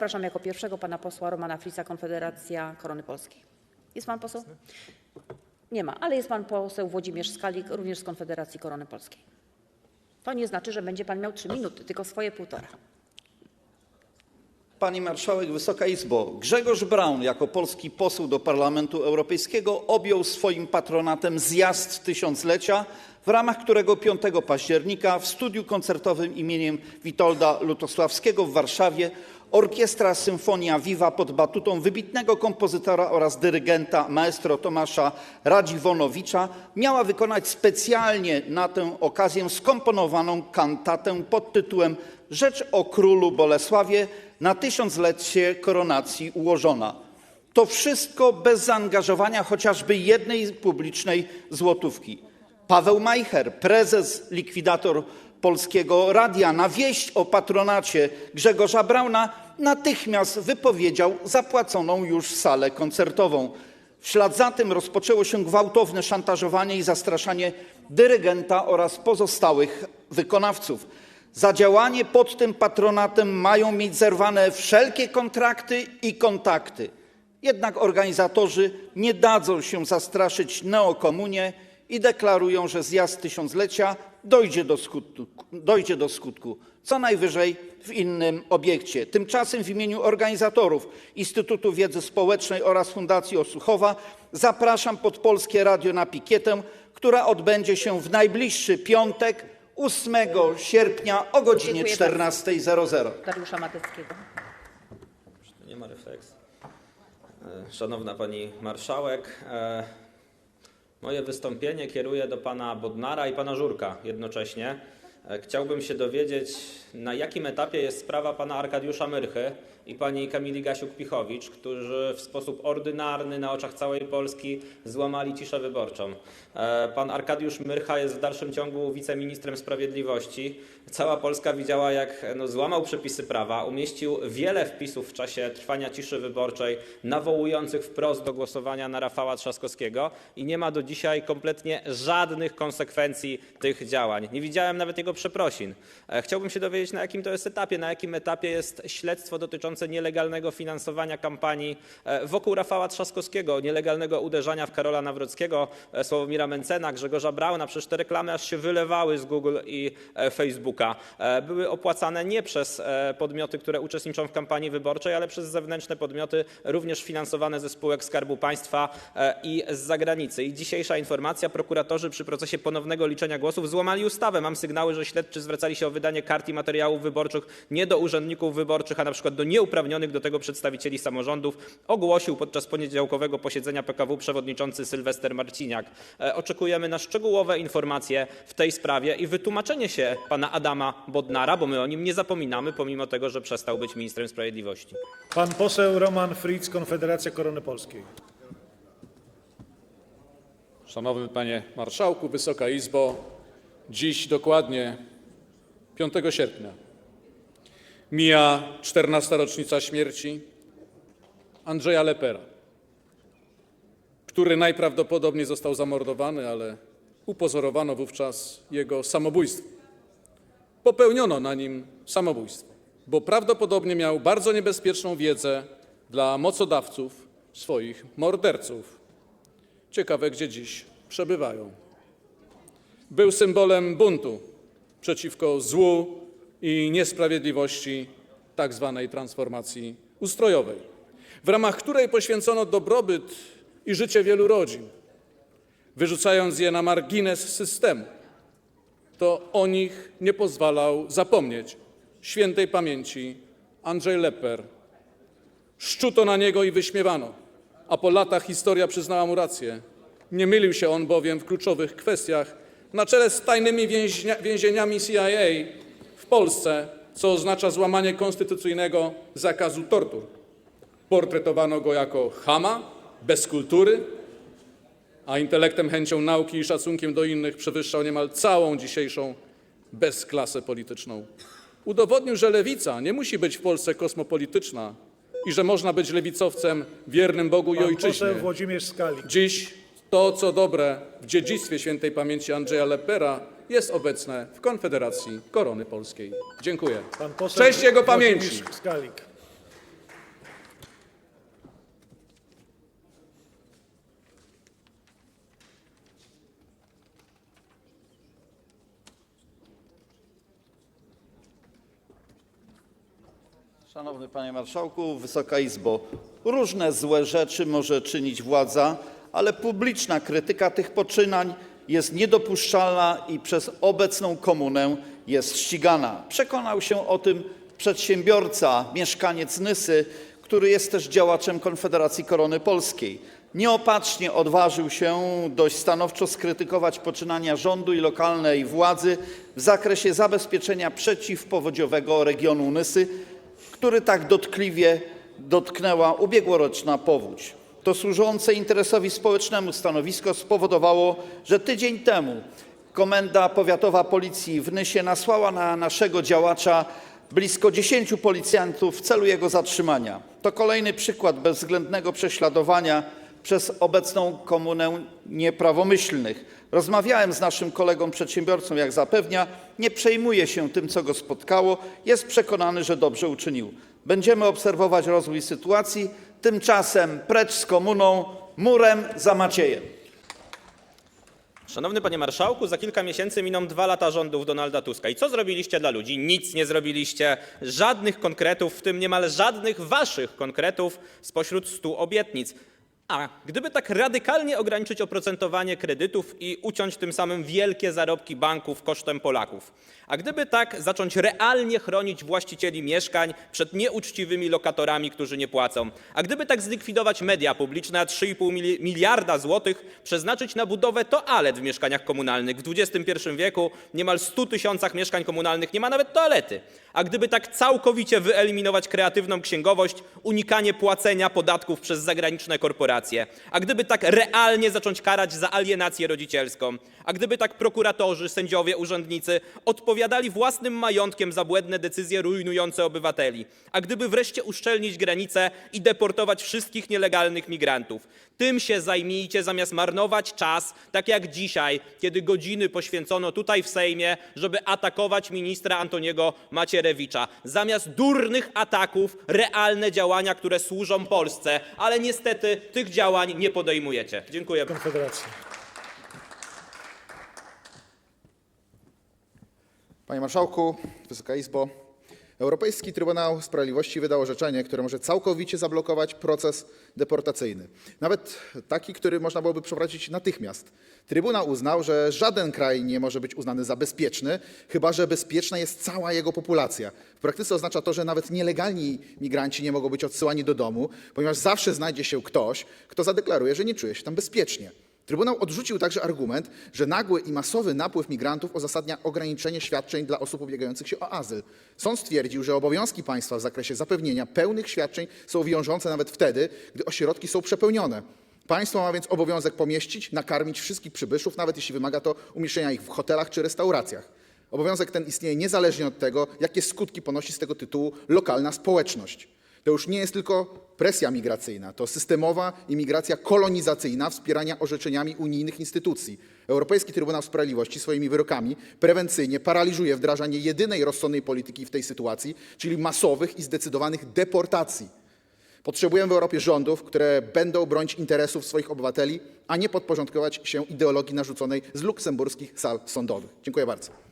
Zapraszam jako pierwszego pana posła Romana Frisa, Konfederacja Korony Polskiej. Jest pan poseł? Nie ma, ale jest pan poseł Włodzimierz Skalik, również z Konfederacji Korony Polskiej. To nie znaczy, że będzie pan miał trzy minuty, tylko swoje półtora. Pani Marszałek, Wysoka Izbo, Grzegorz Braun jako polski poseł do Parlamentu Europejskiego objął swoim patronatem zjazd tysiąclecia, w ramach którego 5 października w studiu koncertowym imieniem Witolda Lutosławskiego w Warszawie Orkiestra Symfonia Viva pod batutą wybitnego kompozytora oraz dyrygenta maestro Tomasza Radziwonowicza miała wykonać specjalnie na tę okazję skomponowaną kantatę pod tytułem Rzecz o królu Bolesławie na tysiąclecie koronacji ułożona. To wszystko bez zaangażowania chociażby jednej publicznej złotówki. Paweł Majcher, prezes, likwidator Polskiego Radia, na wieść o patronacie Grzegorza Brauna natychmiast wypowiedział zapłaconą już salę koncertową. W ślad za tym rozpoczęło się gwałtowne szantażowanie i zastraszanie dyrygenta oraz pozostałych wykonawców. Za działanie pod tym patronatem mają mieć zerwane wszelkie kontrakty i kontakty. Jednak organizatorzy nie dadzą się zastraszyć neokomunie i deklarują, że zjazd tysiąclecia dojdzie do skutku, dojdzie do skutku co najwyżej w innym obiekcie. Tymczasem w imieniu organizatorów Instytutu Wiedzy Społecznej oraz Fundacji Osuchowa zapraszam pod Polskie Radio na pikietę, która odbędzie się w najbliższy piątek 8 sierpnia o bardzo. 14.00. Dariusza Mateckiego. Nie ma refleks. E, Szanowna Pani Marszałek, e, moje wystąpienie kieruję do Pana Bodnara i Pana Żurka jednocześnie. E, Chciałbym się dowiedzieć, na jakim etapie jest sprawa Pana Arkadiusza Myrchy i Pani Kamili Gasiuk-Pichowicz, którzy w sposób ordynarny na oczach całej Polski złamali ciszę wyborczą. E, Pan Arkadiusz Myrcha jest w dalszym ciągu wiceministrem sprawiedliwości. Cała Polska widziała, jak no, złamał przepisy prawa, umieścił wiele wpisów w czasie trwania ciszy wyborczej, nawołujących wprost do głosowania na Rafała Trzaskowskiego i nie ma do dzisiaj kompletnie żadnych konsekwencji tych działań. Nie widziałem nawet jego przeprosin. E, Chciałbym się dowiedzieć, na jakim to jest etapie, na jakim etapie jest śledztwo dotyczące nielegalnego finansowania kampanii e, wokół Rafała Trzaskowskiego, nielegalnego uderzania w Karola Nawrockiego, e, Sławomira Mencena, Grzegorza Brauna. Przecież te reklamy aż się wylewały z Google i Facebooka. Były opłacane nie przez podmioty, które uczestniczą w kampanii wyborczej, ale przez zewnętrzne podmioty, również finansowane ze spółek Skarbu Państwa i z zagranicy. I dzisiejsza informacja, prokuratorzy przy procesie ponownego liczenia głosów złamali ustawę. Mam sygnały, że śledczy zwracali się o wydanie kart i materiałów wyborczych nie do urzędników wyborczych, a na przykład do nieuprawnionych do tego przedstawicieli samorządów, ogłosił podczas poniedziałkowego posiedzenia PKW przewodniczący Sylwester Marciniak. E, Oczekujemy na szczegółowe informacje w tej sprawie i wytłumaczenie się pana Adama Bodnara, bo my o nim nie zapominamy, pomimo tego, że przestał być ministrem sprawiedliwości. Pan poseł Roman Fritz, Konfederacja Korony Polskiej. Szanowny Panie Marszałku, Wysoka Izbo, dziś dokładnie 5 sierpnia mija 14. rocznica śmierci Andrzeja Lepera, który najprawdopodobniej został zamordowany, ale upozorowano wówczas jego samobójstwo. Popełniono na nim samobójstwo, bo prawdopodobnie miał bardzo niebezpieczną wiedzę dla mocodawców swoich morderców. Ciekawe, gdzie dziś przebywają. Był symbolem buntu przeciwko złu i niesprawiedliwości tak zwanej transformacji ustrojowej, w ramach której poświęcono dobrobyt i życie wielu rodzin, wyrzucając je na margines systemu. To o nich nie pozwalał zapomnieć świętej pamięci Andrzej Lepper. Szczuto na niego i wyśmiewano, a po latach historia przyznała mu rację. Nie mylił się on bowiem w kluczowych kwestiach na czele z tajnymi więzieniami CIA w Polsce, co oznacza złamanie konstytucyjnego zakazu tortur. Portretowano go jako chama, bez kultury, a intelektem, chęcią nauki i szacunkiem do innych przewyższał niemal całą dzisiejszą bezklasę polityczną. Udowodnił, że lewica nie musi być w Polsce kosmopolityczna i że można być lewicowcem wiernym Bogu i Pan ojczyźnie. Dziś to, co dobre w dziedzictwie świętej pamięci Andrzeja Leppera, jest obecne w Konfederacji Korony Polskiej. Dziękuję. Pan poseł Cześć jego pamięci. Skalik. Szanowny Panie Marszałku, Wysoka Izbo! Różne złe rzeczy może czynić władza ale publiczna krytyka tych poczynań jest niedopuszczalna i przez obecną komunę jest ścigana. Przekonał się o tym przedsiębiorca, mieszkaniec Nysy, który jest też działaczem Konfederacji Korony Polskiej. Nieopatrznie odważył się dość stanowczo skrytykować poczynania rządu i lokalnej władzy w zakresie zabezpieczenia przeciwpowodziowego regionu Nysy, który tak dotkliwie dotknęła ubiegłoroczna powódź. To służące interesowi społecznemu stanowisko spowodowało, że tydzień temu Komenda Powiatowa Policji w Nysie nasłała na naszego działacza blisko 10 policjantów w celu jego zatrzymania. To kolejny przykład bezwzględnego prześladowania przez obecną komunę nieprawomyślnych. Rozmawiałem z naszym kolegą przedsiębiorcą, jak zapewnia, nie przejmuje się tym, co go spotkało, jest przekonany, że dobrze uczynił. Będziemy obserwować rozwój sytuacji, tymczasem precz z komuną, murem za Maciejem. Szanowny panie marszałku, za kilka miesięcy miną dwa lata rządów Donalda Tuska. I co zrobiliście dla ludzi? Nic nie zrobiliście. Żadnych konkretów, w tym niemal żadnych waszych konkretów spośród stu obietnic. A gdyby tak radykalnie ograniczyć oprocentowanie kredytów i uciąć tym samym wielkie zarobki banków kosztem Polaków, a gdyby tak zacząć realnie chronić właścicieli mieszkań przed nieuczciwymi lokatorami, którzy nie płacą, a gdyby tak zlikwidować media publiczne, a 3,5 mili- miliarda złotych przeznaczyć na budowę toalet w mieszkaniach komunalnych. W XXI wieku niemal 100 tysiącach mieszkań komunalnych nie ma nawet toalety. A gdyby tak całkowicie wyeliminować kreatywną księgowość, unikanie płacenia podatków przez zagraniczne korporacje, a gdyby tak realnie zacząć karać za alienację rodzicielską, a gdyby tak prokuratorzy, sędziowie, urzędnicy odpowiadali własnym majątkiem za błędne decyzje rujnujące obywateli, a gdyby wreszcie uszczelnić granice i deportować wszystkich nielegalnych migrantów. Tym się zajmijcie zamiast marnować czas, tak jak dzisiaj, kiedy godziny poświęcono tutaj w Sejmie, żeby atakować ministra Antoniego Macierewicza. Zamiast durnych ataków, realne działania, które służą Polsce, ale niestety tych działań nie podejmujecie. Dziękuję. Konfederacja. Panie Marszałku, Wysoka Izbo, Europejski Trybunał Sprawiedliwości wydał orzeczenie, które może całkowicie zablokować proces deportacyjny. Nawet taki, który można byłoby przeprowadzić natychmiast. Trybunał uznał, że żaden kraj nie może być uznany za bezpieczny, chyba że bezpieczna jest cała jego populacja. W praktyce oznacza to, że nawet nielegalni migranci nie mogą być odsyłani do domu, ponieważ zawsze znajdzie się ktoś, kto zadeklaruje, że nie czuje się tam bezpiecznie. Trybunał odrzucił także argument, że nagły i masowy napływ migrantów uzasadnia ograniczenie świadczeń dla osób ubiegających się o azyl. Sąd stwierdził, że obowiązki państwa w zakresie zapewnienia pełnych świadczeń są wiążące nawet wtedy, gdy ośrodki są przepełnione. Państwo ma więc obowiązek pomieścić, nakarmić wszystkich przybyszów, nawet jeśli wymaga to umieszczenia ich w hotelach czy restauracjach. Obowiązek ten istnieje niezależnie od tego, jakie skutki ponosi z tego tytułu lokalna społeczność. To już nie jest tylko presja migracyjna, to systemowa imigracja kolonizacyjna wspierania orzeczeniami unijnych instytucji. Europejski Trybunał Sprawiedliwości swoimi wyrokami prewencyjnie paraliżuje wdrażanie jedynej rozsądnej polityki w tej sytuacji, czyli masowych i zdecydowanych deportacji. Potrzebujemy w Europie rządów, które będą bronić interesów swoich obywateli, a nie podporządkować się ideologii narzuconej z luksemburskich sal sądowych. Dziękuję bardzo.